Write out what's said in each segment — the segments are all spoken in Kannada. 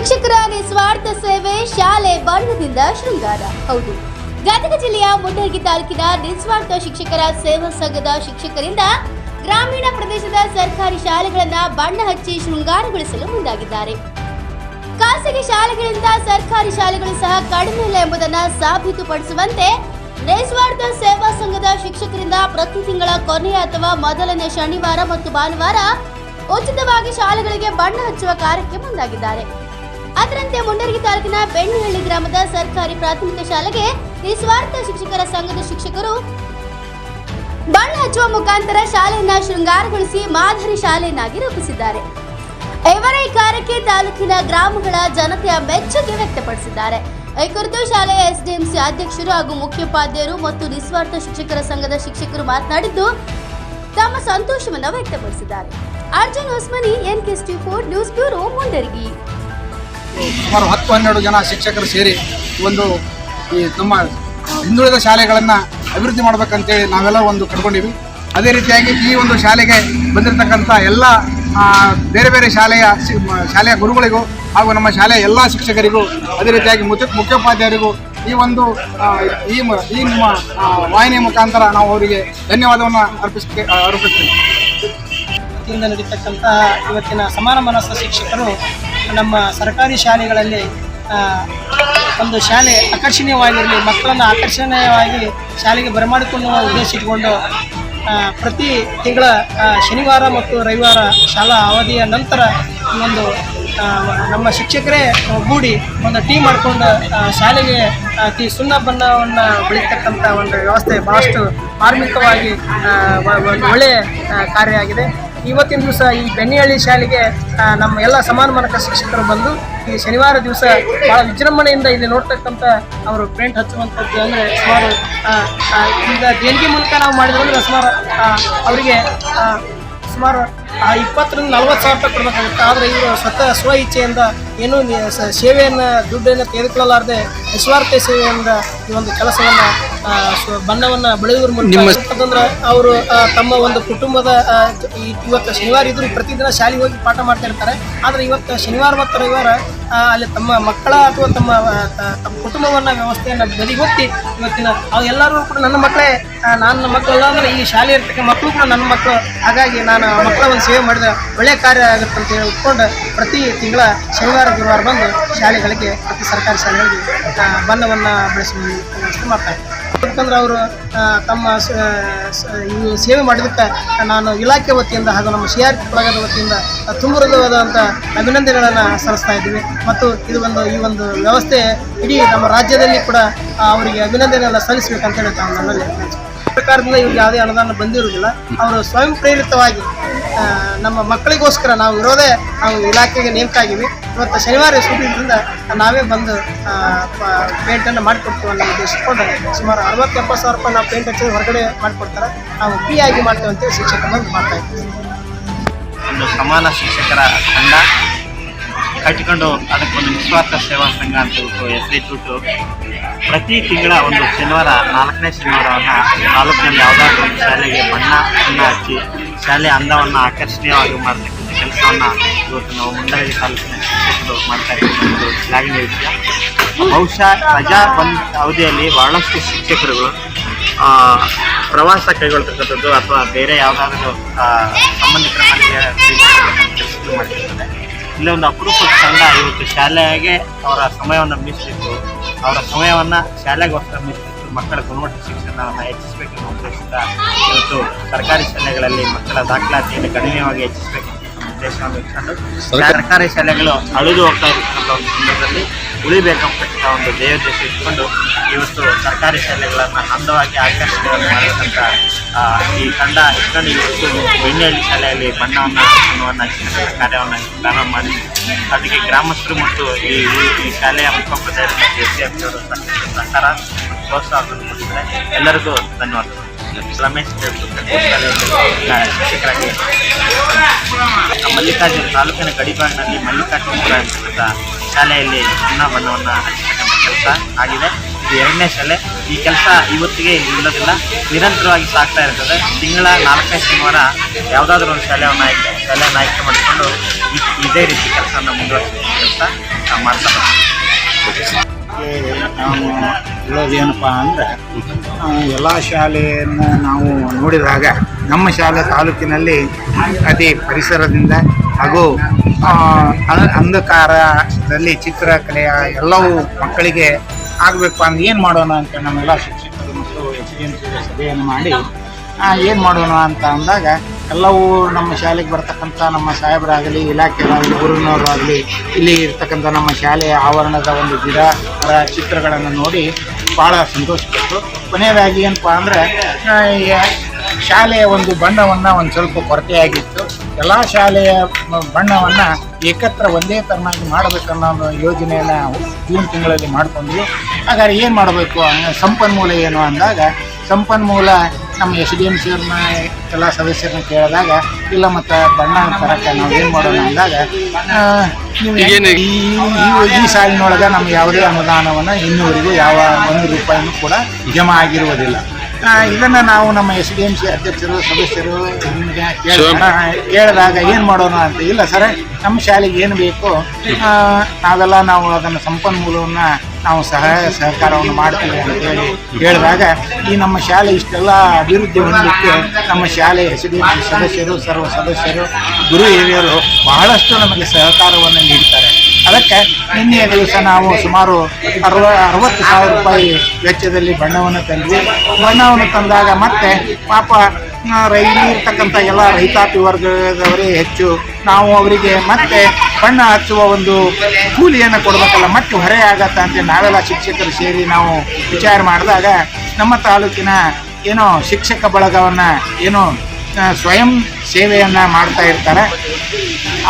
ಶಿಕ್ಷಕರ ನಿಸ್ವಾರ್ಥ ಸೇವೆ, ಶಾಲೆ ಬಣ್ಣದಿಂದ ಶೃಂಗಾರ. ಹೌದು. ಗದಗ ಜಿಲ್ಲೆಯ ಮುಂಡರಗಿ ತಾಲೂಕಿನ ನಿಸ್ವಾರ್ಥ ಶಿಕ್ಷಕರ ಸೇವಾ ಸಂಘದ ಶಿಕ್ಷಕರಿಂದ ಗ್ರಾಮೀಣ ಪ್ರದೇಶದ ಸರ್ಕಾರಿ ಶಾಲೆಗಳನ್ನ ಬಣ್ಣ ಹಚ್ಚಿ ಶೃಂಗಾರಗೊಳಿಸಲು ಮುಂದಾಗಿದ್ದಾರೆ. ಖಾಸಗಿ ಶಾಲೆಗಳಿಂದ ಸರ್ಕಾರಿ ಶಾಲೆಗಳು ಸಹ ಕಡಿಮೆ ಇಲ್ಲ ಎಂಬುದನ್ನು ಸಾಬೀತುಪಡಿಸುವಂತೆ ನಿಸ್ವಾರ್ಥ ಸೇವಾ ಸಂಘದ ಶಿಕ್ಷಕರಿಂದ ಪ್ರತಿ ತಿಂಗಳ ಕೊನೆಯ ಅಥವಾ ಮೊದಲನೇ ಶನಿವಾರ ಮತ್ತು ಭಾನುವಾರ ಉಚಿತವಾಗಿ ಶಾಲೆಗಳಿಗೆ ಬಣ್ಣ ಹಚ್ಚುವ ಕಾರ್ಯಕ್ಕೆ ಮುಂದಾಗಿದ್ದಾರೆ. ಅದರಂತೆ ಮುಂಡರಗಿ ತಾಲೂಕಿನ ಬೆಣ್ಣಹಳ್ಳಿ ಗ್ರಾಮದ ಸರ್ಕಾರಿ ಪ್ರಾಥಮಿಕ ಶಾಲೆಗೆ ನಿಸ್ವಾರ್ಥ ಶಿಕ್ಷಕರ ಸಂಘದ ಶಿಕ್ಷಕರು ಬಣ್ಣ ಹಚ್ಚುವ ಮುಖಾಂತರ ಶಾಲೆಯನ್ನ ಶೃಂಗಾರಗೊಳಿಸಿ ಮಾದರಿ ಶಾಲೆಯನ್ನಾಗಿ ರೂಪಿಸಿದ್ದಾರೆ. ಇವರ ಈ ಕಾರ್ಯಕ್ಕೆ ತಾಲೂಕಿನ ಗ್ರಾಮಗಳ ಜನತೆಯ ಮೆಚ್ಚುಗೆ ವ್ಯಕ್ತಪಡಿಸಿದ್ದಾರೆ. ಈ ಕುರಿತು ಶಾಲೆಯ ಎಸ್ಡಿಎಂಸಿ ಅಧ್ಯಕ್ಷರು ಹಾಗೂ ಮುಖ್ಯೋಪಾಧ್ಯಾಯರು ಮತ್ತು ನಿಸ್ವಾರ್ಥ ಶಿಕ್ಷಕರ ಸಂಘದ ಶಿಕ್ಷಕರು ಮಾತನಾಡಿದ್ದು, ತಮ್ಮ ಸಂತೋಷವನ್ನು ವ್ಯಕ್ತಪಡಿಸಿದ್ದಾರೆ. Arjun Hosmani N K four news bureau, Mundargi. ಸುಮಾರು ಹತ್ತು, ಹನ್ನೆರಡು ಜನ ಶಿಕ್ಷಕರು ಸೇರಿ ಒಂದು ಈ ನಮ್ಮ ಹಿಂದುಳಿದ ಶಾಲೆಗಳನ್ನು ಅಭಿವೃದ್ಧಿ ಮಾಡ್ಬೇಕಂತೇಳಿ ನಾವೆಲ್ಲ ಒಂದು ಕಟ್ಕೊಂಡಿವಿ ಅದೇ ರೀತಿಯಾಗಿ ಈ ಒಂದು ಶಾಲೆಗೆ ಬಂದಿರತಕ್ಕಂಥ ಎಲ್ಲ ಬೇರೆ ಬೇರೆ ಶಾಲೆಯ ಶಾಲೆಯ ಗುರುಗಳಿಗೂ ಹಾಗೂ ನಮ್ಮ ಶಾಲೆಯ ಎಲ್ಲ ಶಿಕ್ಷಕರಿಗೂ ಅದೇ ರೀತಿಯಾಗಿ ಮುಖ್ಯ, ಮುಖ್ಯೋಪಾಧ್ಯಾಯರಿಗೂ ಈ ಒಂದು ಈ ಈ ನಿಮ್ಮ ವಾಹಿನಿ ವಾಹಿನಿಯ ಮುಖಾಂತರ ನಾವು ಅವರಿಗೆ ಧನ್ಯವಾದವನ್ನು ಅರ್ಪಿಸ್ಕೆ, ಅರ್ಪಿಸ್ತೀವಿ. ನಡೀತಕ್ಕಂತಹ ಇವತ್ತಿನ ಸಮಾನ ಮನಸ್ಸ ಶಿಕ್ಷಕರು ನಮ್ಮ ಸರ್ಕಾರಿ ಶಾಲೆಗಳಲ್ಲಿ ಒಂದು ಶಾಲೆ ಆಕರ್ಷಣೀಯವಾಗಿರಲಿ, ಮಕ್ಕಳನ್ನು ಆಕರ್ಷಣೀಯವಾಗಿ ಶಾಲೆಗೆ ಬರಮಾಡಿಕೊಳ್ಳುವ ಉದ್ದೇಶ ಇಟ್ಕೊಂಡು ಪ್ರತಿ ತಿಂಗಳ ಶನಿವಾರ ಮತ್ತು ರವಿವಾರ ಶಾಲಾ ಅವಧಿಯ ನಂತರ ಒಂದು ನಮ್ಮ ಶಿಕ್ಷಕರೇ ಒಗ್ಗೂಡಿ ಒಂದು ಟೀಮ್ ಮಾಡಿಕೊಂಡು ಶಾಲೆಗೆ ಅತಿ ಸುಣ್ಣ ಬಣ್ಣವನ್ನು ಬೆಳೀತಕ್ಕಂಥ ಒಂದು ವ್ಯವಸ್ಥೆ ಭಾಳಷ್ಟು ಮಾರ್ಮಿಕವಾಗಿ ಒಳ್ಳೆಯ ಕಾರ್ಯ ಆಗಿದೆ. ಇವತ್ತಿನ ದಿವಸ ಈ ಬೆನ್ನಿಹಳ್ಳಿ ಶಾಲೆಗೆ ನಮ್ಮ ಎಲ್ಲ ಸಮಾನ ಮನಕ ಶಿಕ್ಷಕರು ಬಂದು ಈ ಶನಿವಾರ ದಿವಸ ಭಾಳ ವಿಜೃಂಭಣೆಯಿಂದ ಇಲ್ಲಿ ನೋಡ್ತಕ್ಕಂಥ ಅವರು ಪೇಂಟ್ ಹಚ್ಚುವಂಥದ್ದು ಅಂದರೆ ಸುಮಾರು ಈಗ ದೇಣಿಗೆ ಮೂಲಕ ನಾವು ಮಾಡಿದ್ರೆ ಸುಮಾರು ಅವರಿಗೆ ಸುಮಾರು ಇಪ್ಪತ್ತರಿಂದ ನಲ್ವತ್ತು ಸಾವಿರ ರೂಪಾಯಿ ಕೊಡಬೇಕಾಗುತ್ತೆ. ಆದರೆ ಇವರು ಸ್ವತಃ ಸ್ವ ಇಚ್ಛೆಯಿಂದ ಏನೂ ಸೇವೆಯನ್ನು ದುಡ್ಡನ್ನು ತೆಗೆದುಕೊಳ್ಳಲಾರದೆ ನಿಸ್ವಾರ್ಥ ಸೇವೆಯಿಂದ ಈ ಒಂದು ಕೆಲಸವನ್ನು ಬಣ್ಣವನ್ನು ಬೆಳೆಯುವುದ್ರ ಮೂಲಕ ಅಂತಂದ್ರೆ ಅವರು ತಮ್ಮ ಒಂದು ಕುಟುಂಬದ ಇವತ್ತು ಶನಿವಾರ ಇದ್ರು ಪ್ರತಿದಿನ ಶಾಲೆಗೆ ಹೋಗಿ ಪಾಠ ಮಾಡ್ತಾ ಇರ್ತಾರೆ. ಆದರೆ ಇವತ್ತು ಶನಿವಾರ ಮತ್ತು ರವಿವಾರ ಅಲ್ಲಿ ತಮ್ಮ ಮಕ್ಕಳ ಅಥವಾ ತಮ್ಮ ತಮ್ಮ ಕುಟುಂಬವನ್ನು ವ್ಯವಸ್ಥೆಯನ್ನು ಬದಿಗೊತ್ತಿ ಇವತ್ತಿನ. ಅವು ಎಲ್ಲರೂ ಕೂಡ ನನ್ನ ಮಕ್ಕಳೇ. ನನ್ನ ಮಕ್ಕಳಲ್ಲ ಅಂದರೆ ಈ ಶಾಲೆ ಇರ್ತಕ್ಕ ಮಕ್ಕಳು ಕೂಡ ನನ್ನ ಮಕ್ಕಳು. ಹಾಗಾಗಿ ನಾನು ಮಕ್ಕಳ ಒಂದು ಸೇವೆ ಮಾಡಿದ. ಒಳ್ಳೆಯ ಕಾರ್ಯ ಆಗುತ್ತೆ ಅಂತ ಹೇಳಿ ಉಟ್ಕೊಂಡು ಪ್ರತಿ ತಿಂಗಳ ಶನಿವಾರ ಗುರುವಾರ ಬಂದು ಶಾಲೆಗಳಿಗೆ ಮತ್ತು ಸರ್ಕಾರಿ ಶಾಲೆಗಳಿಗೆ ಬಣ್ಣವನ್ನು ಬೆಳೆಸುವ ವ್ಯವಸ್ಥೆ ಮಾಡ್ತಾರೆ. ಯಾಕಂದ್ರೆ ಅವರು ತಮ್ಮ ಸೇವೆ ಮಾಡಿದಕ್ಕೆ ನಾನು ಇಲಾಖೆ ವತಿಯಿಂದ ಹಾಗೂ ನಮ್ಮ ಸಿ ಆರ್ ಪಿ ಬಳಗದ ವತಿಯಿಂದ ತುಂಬ ಹೃದಯವಾದಂಥ ಅಭಿನಂದನೆಗಳನ್ನು ಸಲ್ಲಿಸ್ತಾ ಇದ್ದೀವಿ. ಮತ್ತು ಇದು ಒಂದು, ಈ ಒಂದು ವ್ಯವಸ್ಥೆ ಇಡೀ ನಮ್ಮ ರಾಜ್ಯದಲ್ಲಿ ಕೂಡ ಅವರಿಗೆ ಅಭಿನಂದನೆಯನ್ನು ಸಲ್ಲಿಸಬೇಕಂತ ತಾವು ನನ್ನಲ್ಲಿ ಸರ್ಕಾರದಿಂದ ಇವ್ರಿಗೆ ಯಾವುದೇ ಅನುದಾನ ಬಂದಿರುವುದಿಲ್ಲ. ಅವರು ಸ್ವಯಂ ಪ್ರೇರಿತವಾಗಿ ನಮ್ಮ ಮಕ್ಕಳಿಗೋಸ್ಕರ ನಾವು ಇರೋದೇ ನಾವು ಇಲಾಖೆಗೆ ನೇಮಕ ಆಗಿವಿ ಇವತ್ತು ಶನಿವಾರ ಸೂಟಿನಿಂದ ನಾವೇ ಬಂದು ಪೇಂಟನ್ನು ಮಾಡಿಕೊಡ್ತೀವಿ ಅನ್ನೋ ಉದ್ದೇಶಿಸ್ಕೊಂಡು ಸುಮಾರು ಅರವತ್ತು ಎಪ್ಪತ್ತು ಸಾವಿರ ರೂಪಾಯಿ ನಾವು ಪೇಂಟ್ ಹಚ್ಚಿ ಹೊರಗಡೆ ಮಾಡಿಕೊಡ್ತಾರೆ. ನಾವು ಫ್ರೀ ಆಗಿ ಮಾಡ್ತೇವೆ ಅಂತೇಳಿ ಶಿಕ್ಷಕರು ಬಂದು ಮಾಡ್ತಾ ಇದ್ದೀವಿ ಒಂದು ಸಮಾನ ಶಿಕ್ಷಕರ ತಂಡ ಕಟ್ಟಿಕೊಂಡು ಅದಕ್ಕೊಂದು ನಿಸ್ವಾರ್ಥ ಸೇವಾ ಸಂಘ ಅಂತ ಹೇಳ್ಬಿಟ್ಟು ಪ್ರತಿ ತಿಂಗಳ ಒಂದು ಶನಿವಾರ, ನಾಲ್ಕನೇ ಶನಿವಾರವನ್ನು ತಾಲೂಕಿನಲ್ಲಿ ಯಾವುದಾದ್ರೂ ಒಂದು ಶಾಲೆಗೆ ಬಣ್ಣ ಹಚ್ಚಿ ಶಾಲೆ ಅಂದವನ್ನು ಆಕರ್ಷಣೀಯವಾಗಿ ಮಾಡತಕ್ಕಂಥ ಕೆಲಸವನ್ನು ಇವತ್ತು ನಾವು ಮುಂಡರಗಿ ತಾಲೂಕಿನ ಶಿಕ್ಷಕರು ಮಾಡ್ತಾ ಒಂದು ಶ್ಲಾಘನೀಯ ವಿಷಯ ಬಹುಶಃ ರಜಾ ಬಂದ ಅವಧಿಯಲ್ಲಿ ಬಹಳಷ್ಟು ಶಿಕ್ಷಕರುಗಳು ಪ್ರವಾಸ ಕೈಗೊಳ್ತಕ್ಕಂಥದ್ದು ಅಥವಾ ಬೇರೆ ಯಾವುದಾದ್ರೂ ಸಂಬಂಧಿಕರ ಮನೆಗೆ ಇಲ್ಲಿ ಒಂದು ಅಪರೂಪದ ತಂಡ ಇವತ್ತು ಶಾಲೆಗೆ ಅವರ ಸಮಯವನ್ನು ಮೀಸಲಿಟ್ಟು, ಅವರ ಸಮಯವನ್ನು ಶಾಲೆಗೋಸ್ಕರ ಮೀಸಲಿಟ್ಟು ಮಕ್ಕಳ ಗುಣಮಟ್ಟ ಶಿಕ್ಷಣವನ್ನು ಹೆಚ್ಚಿಸಬೇಕೆನ್ನುವ ಉದ್ದೇಶದಿಂದ ಇವತ್ತು ಸರ್ಕಾರಿ ಶಾಲೆಗಳಲ್ಲಿ ಮಕ್ಕಳ ದಾಖಲಾತಿಯನ್ನು ಗಣನೀಯವಾಗಿ ಹೆಚ್ಚಿಸಬೇಕು. ಇಟ್ಕೊಂಡು ಸರ್ಕಾರಿ ಶಾಲೆಗಳು ಅಳಿದು ಹೋಗ್ತಾ ಇರ್ತಕ್ಕಂಥ ಒಂದು ಸಂದರ್ಭದಲ್ಲಿ ಉಳಿಬೇಕಂತ ಒಂದು ದೇವದೇಶ ಇಟ್ಕೊಂಡು ಇವತ್ತು ಸರ್ಕಾರಿ ಶಾಲೆಗಳನ್ನು ಅಂದವಾಗಿ ಆಕರ್ಷಣೆಯನ್ನು ಮಾಡಿದಂಥ ಈ ತಂಡ ಇಟ್ಕೊಂಡು ಇವತ್ತು ಬೆಣ್ಣಹಳ್ಳಿ ಶಾಲೆಯಲ್ಲಿ ಬಣ್ಣವನ್ನು ಕಾರ್ಯವನ್ನು ಪ್ರಾರಂಭ ಮಾಡಿ ಅದಕ್ಕೆ ಗ್ರಾಮಸ್ಥರು ಮತ್ತು ಈ ಈ- ಶಾಲೆಯ ಮತ್ತು ಎಸ್ ಸಿ ಎಫ್ ಸಹಕಾರ ಪ್ರೋತ್ಸಾಹವನ್ನು ಕೊಟ್ಟಿದ್ದಾರೆ ಎಲ್ಲರಿಗೂ ಧನ್ಯವಾದಗಳು. ಮೆಂಟ್ ಮಲ್ಲಿಕಾರ್ಜುನ ತಾಲೂಕಿನ ಗಡಿಬಾಡಿನಲ್ಲಿ ಮಲ್ಲಿಕಾರ್ಜುನ ಶಾಲೆಯಲ್ಲಿ ಅನ್ನ ಬಣ್ಣವನ್ನು ಕೆಲಸ ಆಗಿದೆ ಇದು ಎರಡನೇ ಶಾಲೆ ಈ ಕೆಲಸ ಇವತ್ತಿಗೆ ಇಲ್ಲದಿಲ್ಲ ನಿರಂತರವಾಗಿ ಸಾಗ್ತಾ ಇರ್ತದೆ ತಿಂಗಳ ನಾಲ್ಕನೇ ಶನಿವಾರ ಯಾವುದಾದ್ರೂ ಒಂದು ಶಾಲೆಯನ್ನು ಆಯ್ಕೆ ಶಾಲೆಯನ್ನು ಆಯ್ಕೆ ಮಾಡಿಕೊಂಡು ಇದೇ ರೀತಿ ಕೆಲಸವನ್ನು ಮುಂದುವರಿಸಿದ ಕೆಲಸ ಮಾಡ್ತಾ ನಾವು ಹೇಳೋದು ಏನಪ್ಪ ಅಂದರೆ ಎಲ್ಲ ಶಾಲೆಯನ್ನು ನಾವು ನೋಡಿದಾಗ ನಮ್ಮ ಶಾಲೆ ತಾಲೂಕಿನಲ್ಲಿ ಅತಿ ಪರಿಸರದಿಂದ ಹಾಗೂ ಅಂಧಕಾರದಲ್ಲಿ ಚಿತ್ರಕಲೆಯ ಎಲ್ಲವೂ ಮಕ್ಕಳಿಗೆ ಆಗಬೇಕು ಅಂದ್ರೆ ಏನು ಮಾಡೋಣ ಅಂತ ನಮ್ಮೆಲ್ಲ ಶಿಕ್ಷಕರು ಮತ್ತು ಎಸ್ ಡಿ ಎಂ ಸಭೆಯನ್ನು ಮಾಡಿ ಏನು ಮಾಡೋಣ ಅಂತ ಅಂದಾಗ ಎಲ್ಲವೂ ನಮ್ಮ ಶಾಲೆಗೆ ಬರ್ತಕ್ಕಂಥ ನಮ್ಮ ಸಾಹೇಬರಾಗಲಿ ಇಲಾಖೆಯವರಾಗಲಿ ಊರಿನವರಾಗಲಿ, ಇಲ್ಲಿ ಇರ್ತಕ್ಕಂಥ ನಮ್ಮ ಶಾಲೆಯ ಆವರಣದ ಒಂದು ಗಿಡ ಚಿತ್ರಗಳನ್ನು ನೋಡಿ ಭಾಳ ಸಂತೋಷಪಟ್ಟು ಕೊನೆಯದಾಗಿ ಏನಪ್ಪ ಅಂದರೆ ಶಾಲೆಯ ಒಂದು ಬಣ್ಣವನ್ನು ಒಂದು ಸ್ವಲ್ಪ ಕೊರತೆಯಾಗಿತ್ತು. ಎಲ್ಲ ಶಾಲೆಯ ಬಣ್ಣವನ್ನು ಏಕತ್ರ ಒಂದೇ ಥರನಾಗಿ ಮಾಡಬೇಕನ್ನೋ ಒಂದು ಯೋಜನೆಯನ್ನು ಜೂನ್ ತಿಂಗಳಲ್ಲಿ ಮಾಡ್ಕೊಂಡ್ವಿ. ಹಾಗಾದ್ರೆ ಏನು ಮಾಡಬೇಕು? ಸಂಪನ್ಮೂಲ ಏನು ಅಂದಾಗ, ಸಂಪನ್ಮೂಲ ನಮ್ಮ ಎಸ್ ಡಿ ಎಂ ಸಿಯವ್ರನ್ನ ಎಲ್ಲ ಸದಸ್ಯರನ್ನ ಕೇಳಿದಾಗ ಇಲ್ಲ ಮತ್ತು ಬಣ್ಣ ತರಕ್ಕೆ ನಾವು ಏನು ಮಾಡೋಣ ಅಂದಾಗ ಈ ಈ- ಸಾಲಿನೊಳಗೆ ನಮ್ಗೆ ಯಾವುದೇ ಅನುದಾನವನ್ನು ಇನ್ನೂವರೆಗೂ ಯಾವ ಒಂದು ರೂಪಾಯಿನೂ ಕೂಡ ಜಮಾ ಆಗಿರುವುದಿಲ್ಲ. ಇದನ್ನ ನಾವು ನಮ್ಮ ಎಸ್ ಡಿ ಎಂ ಸಿ ಅಧ್ಯಕ್ಷರು ಸದಸ್ಯರು ನಿಮಗೆ ಕೇಳಿದಾಗ ಏನ್ ಮಾಡೋಣ ಅಂತ ಇಲ್ಲ ಸರ್ ನಮ್ಮ ಶಾಲೆಗೆ ಏನು ಬೇಕು ನಾವೆಲ್ಲ ನಾವು ಅದನ್ನು ಸಂಪನ್ಮೂಲವನ್ನು ನಾವು ಸಹಾಯ ಸಹಕಾರವನ್ನು ಮಾಡ್ತೀವಿ ಅಂತೇಳಿ ಹೇಳಿದಾಗ ಈ ನಮ್ಮ ಶಾಲೆ ಇಷ್ಟೆಲ್ಲ ಅಭಿವೃದ್ಧಿ ಹೊಂದಲಿಕ್ಕೆ ನಮ್ಮ ಶಾಲೆ ಎಸ್ ಡಿ ಎಂ ಸದಸ್ಯರು ಸರ್ವ ಸದಸ್ಯರು ಗುರು ಹಿರಿಯರು ಬಹಳಷ್ಟು ನಮಗೆ ಸಹಕಾರವನ್ನು ನೀಡ್ತಾರೆ. ಅದಕ್ಕೆ ನಿನ್ನೆಯ ದಿವಸ ನಾವು ಸುಮಾರು ಅರವ, ಅರವತ್ತು ಸಾವಿರ ರೂಪಾಯಿ ವೆಚ್ಚದಲ್ಲಿ ಬಣ್ಣವನ್ನು ತಂದ್ವಿ. ಬಣ್ಣವನ್ನು ತಂದಾಗ ಮತ್ತೆ ಪಾಪ ರೈಲಿ ಇರ್ತಕ್ಕಂಥ ಎಲ್ಲ ರೈತಾಪಿ ವರ್ಗದವರೇ ಹೆಚ್ಚು. ನಾವು ಅವರಿಗೆ ಮತ್ತೆ ಬಣ್ಣ ಹಚ್ಚುವ ಒಂದು ಕೂಲಿಯನ್ನು ಕೊಡಬೇಕಲ್ಲ, ಮತ್ತು ಹೊರೆ ಆಗತ್ತ ಅಂತ ನಾವೆಲ್ಲ ಶಿಕ್ಷಕರು ಸೇರಿ ನಾವು ವಿಚಾರ ಮಾಡಿದಾಗ ನಮ್ಮ ತಾಲೂಕಿನ ಏನೋ ಶಿಕ್ಷಕ ಬಳಗವನ್ನು ಏನೋ ಸ್ವಯಂ ಸೇವೆಯನ್ನು ಮಾಡ್ತಾ ಇರ್ತಾರೆ.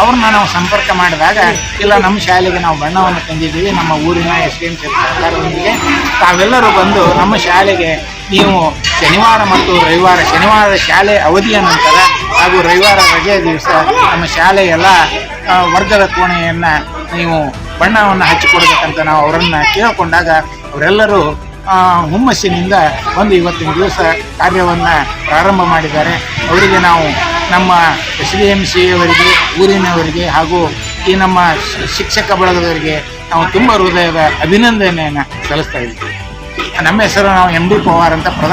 ಅವ್ರನ್ನ ನಾವು ಸಂಪರ್ಕ ಮಾಡಿದಾಗ ಇಲ್ಲ, ನಮ್ಮ ಶಾಲೆಗೆ ನಾವು ಬಣ್ಣವನ್ನು ತಂದಿದ್ದೀವಿ, ನಮ್ಮ ಊರಿನ ಎಸ್ ಡಿ ಎಂ ಸರ್ಕಾರದೊಂದಿಗೆ ತಾವೆಲ್ಲರೂ ಬಂದು ನಮ್ಮ ಶಾಲೆಗೆ ನೀವು ಶನಿವಾರ ಮತ್ತು ರವಿವಾರ, ಶನಿವಾರದ ಶಾಲೆ ಅವಧಿಯ ನಂತರ ಹಾಗೂ ರವಿವಾರ ರಜೆಯ ದಿವಸ ನಮ್ಮ ಶಾಲೆಯೆಲ್ಲ ವರ್ಗದ ಕೋಣೆಯನ್ನು ನೀವು ಬಣ್ಣವನ್ನು ಹಚ್ಚಿಕೊಡ್ಬೇಕಂತ ನಾವು ಅವರನ್ನು ಕೇಳಿಕೊಂಡಾಗ ಅವರೆಲ್ಲರೂ ಹುಮ್ಮಸ್ಸಿನಿಂದ ಒಂದು ಇವತ್ತಿನ ದಿವಸ ಕಾರ್ಯವನ್ನು ಪ್ರಾರಂಭ ಮಾಡಿದ್ದಾರೆ. ಅವರಿಗೆ ನಾವು ನಮ್ಮ ಎಸ್ ಡಿ ಎಂ ಸಿ ಅವರಿಗೆ, ಊರಿನವರಿಗೆ ಹಾಗೂ ಈ ನಮ್ಮ ಶಿಕ್ಷಕ ಬಳಗದವರಿಗೆ ನಾವು ತುಂಬ ಹೃದಯದ ಅಭಿನಂದನೆಯನ್ನು ಸಲ್ಲಿಸ್ತಾ ಇದ್ದೀವಿ. ನಮ್ಮ ಹೆಸರು ನಾವು ಎಂ ಡಿ ಪವಾರ್ ಅಂತ ಪ್ರಧಾನ